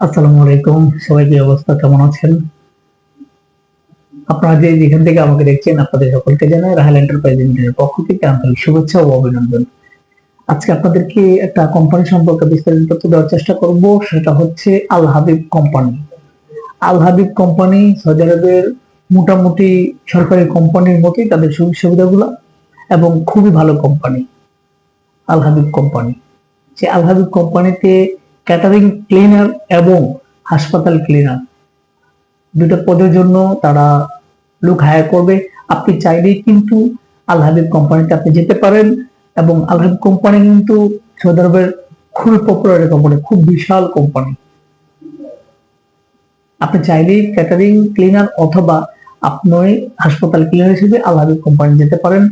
আসসালামু আলাইকুম। সবাই কি অবস্থা? কেমন আছেন? আপনারা যে যেখান থেকে আমাকে দেখছেন, আপনাদের সকলকে জানাই রাহেল এন্টারপ্রাইজ লিমিটেডের পক্ষ থেকে আন্তরিক শুভেচ্ছা ও অভিনন্দন। আজকে আপনাদেরকে একটা কোম্পানি সম্পর্কে বিস্তারিত তথ্য দেওয়ার চেষ্টা করব। সেটা হচ্ছে Al Habib company Al Habib company Saudi আরবের মোটামুটি সরকারি কোম্পানির মতোই তাদের সুযোগ সুবিধাগুলো এবং খুবই ভালো কোম্পানি আল হাবিব কোম্পানি যে আল হাবিব কোম্পানিতে ক্যাটারিং ক্লিনার এবং হাসপাতাল ক্লিনার। দুটো পদের জন্য তারা লোক হায়ার করবে। আপনি চাইলেই কিন্তু আল হাবিব কোম্পানিতে আপনি যেতে পারেন এবং আল হাবিব কোম্পানি কিন্তু সৌদি আরবের খুবই পপুলার কোম্পানি খুব বিশাল কোম্পানি আপনি চাইলেই ক্যাটারিং ক্লিনার অথবা আপনি হাসপাতাল ক্লিনার হিসেবে আল হাবিব কোম্পানি যেতে পারেন।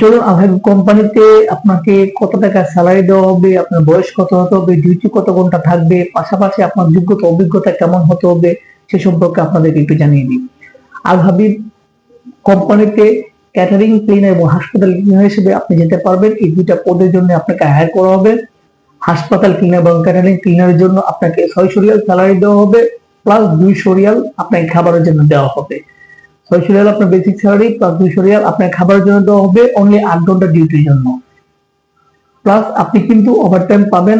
চলুন কোম্পানিতে আপনাকে কত টাকা স্যালারি দেওয়া হবে, আপনার বয়স কত হতে হবে, ডিউটি কত ঘণ্টা থাকবে, পাশাপাশি আপনার যোগ্যতা, অভিজ্ঞতা কেমন হতে হবে, সে সম্পর্কে আপনাদেরকে একটু জানিয়ে দিই। আল হাবিব কোম্পানিতে ক্যাটারিং ক্লিনার এবং হাসপাতাল ক্লিনার হিসেবে আপনি যেতে পারবেন। এই দুইটা পদের জন্য আপনাকে হায়ার করা হবে। হাসপাতাল ক্লিনার এবং ক্যাটারিং ক্লিনারের জন্য আপনাকে ছয়শো রিয়াল স্যালারি দেওয়া হবে প্লাস দুইশো রিয়াল আপনাকে খাবারের জন্য দেওয়া হবে। ছয়শো রিয়াল আপনার বেসিক স্যালারি প্লাস দুইশো রিয়াল। আপনার খাবারের জন্য দেওয়া হবে অনলি আট ঘণ্টা ডিউটির জন্য। প্লাস আপনি কিন্তু ওভারটাইম পাবেন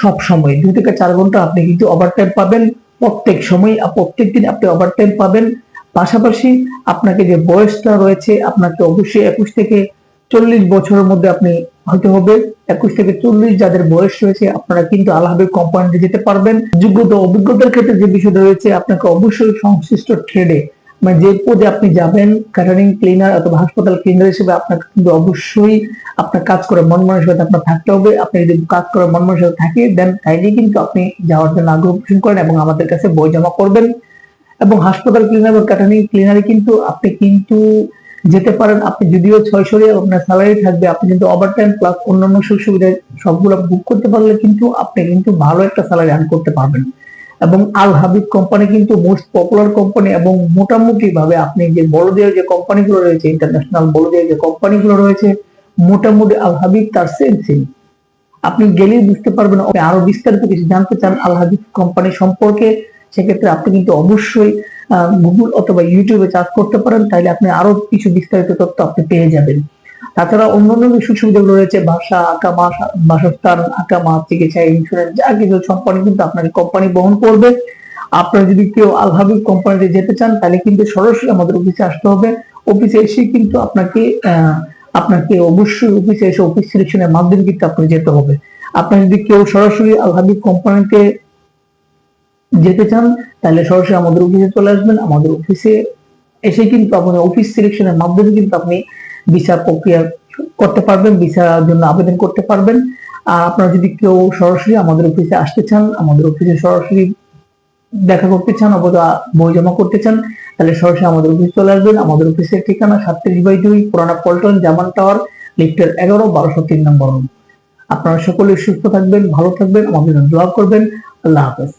সব সময়। দুই থেকে চার ঘণ্টা আপনি কিন্তু ওভারটাইম পাবেন প্রত্যেক সময়। প্রত্যেক দিন আপনি ওভারটাইম পাবেন। পাশাপাশি আপনাকে যে বয়সটা রয়েছে আপনাকে অবশ্যই একুশ থেকে চল্লিশ বছরের মধ্যে আপনি হতে হবে। একুশ থেকে চল্লিশ যাদের বয়স রয়েছে, আপনারা কিন্তু আলাহাবে কোম্পানিতে যেতে পারবেন। যোগ্যতা অভিজ্ঞতার ক্ষেত্রে যে বিষয়টা রয়েছে, আপনাকে অবশ্যই সংশ্লিষ্ট ট্রেডে মানে যে পদে আপনি যাবেন ক্যাটারিং ক্লিনার অথবা হাসপাতাল ক্লিনার হিসেবে আপনাকে কিন্তু অবশ্যই আপনার কাজ করে মন মানসিকতা আপনার থাকতে হবে। আপনি যদি কাজ করে মন মানসিকতা থাকে দেন তাইলে কিন্তু আপনি যাওয়ার জন্য আগ্রহ পোষণ করেন এবং আমাদের কাছে বই জমা করবেন। এবং হাসপাতাল ক্লিনার বা ক্যাটারিং ক্লিনারে কিন্তু আপনি কিন্তু যেতে পারেন। আপনি যদিও ছয়শো আপনার স্যালারি থাকবে, আপনি কিন্তু ওভার টাইম প্লাস অন্যান্য সুযোগ সুবিধা সবগুলো বুক করতে পারলে কিন্তু আপনি কিন্তু ভালো একটা স্যালারি আর্ন করতে পারবেন। এবং আল হাবিব কোম্পানি কিন্তু মোস্ট পপুলার কোম্পানি এবং মোটামুটি ভাবে আপনি যে বড়দের যে কোম্পানিগুলো রয়েছে ইন্টারন্যাশনাল বড়দের যে কোম্পানিগুলো রয়েছে, মোটামুটি আল হাবিব তার সেম সেম আপনি গেলেই বুঝতে পারবেন আরও বিস্তারিত কিছু জানতে চান আল হাবিব কোম্পানি সম্পর্কে, সেক্ষেত্রে আপনি কিন্তু অবশ্যই গুগল অথবা ইউটিউবে চার্জ করতে পারেন, তাইলে আপনি আরও কিছু বিস্তারিত তথ্য আপনি পেয়ে যাবেন। তাছাড়া অন্যান্য যে সুযোগ সুবিধাগুলো রয়েছে ভাষা আকামা বাসস্থান আকামা চিকিৎসা ইন্স্যুরেন্স যা কিছু সম্পূর্ণ কিন্তু আপনার কোম্পানি বহন করবে। আপনারা যদি কেউ আলহাবিব কোম্পানিতে যেতে চান, তাহলে কিন্তু সরাসরি আমাদের অফিসে আসতে হবে। অফিসে এসে কিন্তু আপনাকে আপনাকে অবশ্যই অফিসে এসে অফিস সিলেকশনের মাধ্যমে কিন্তু আপনি যেতে হবে। আপনার যদি কেউ সরাসরি আলহাবিব কোম্পানিতে যেতে চান, তাহলে সরাসরি আমাদের অফিসে চলে আসবেন। আমাদের অফিসে এসে কিন্তু আপনার অফিস সিলেকশনের মাধ্যমে কিন্তু আপনি ভিসা প্রক্রিয়া করতে পারবেন ভিসার জন্য আবেদন করতে পারবেন। আর আপনারা যদি কেউ সরাসরি আমাদের অফিসে আসতে চান, আমাদের অফিসে সরাসরি দেখা করতে চান অথবা বই জমা করতে চান, তাহলে সরাসরি আমাদের অফিসে চলে আসবেন। আমাদের অফিসের ঠিকানা সাতত্রিশ বাই দুই, পুরানা পল্টন, জামান টাওয়ার, লিফটের এগারো, বারোশো তিন নম্বর আপনারা সকলে সুস্থ থাকবেন, ভালো থাকবেন, আমাদের দোয়া করবেন। আল্লাহ হাফেজ।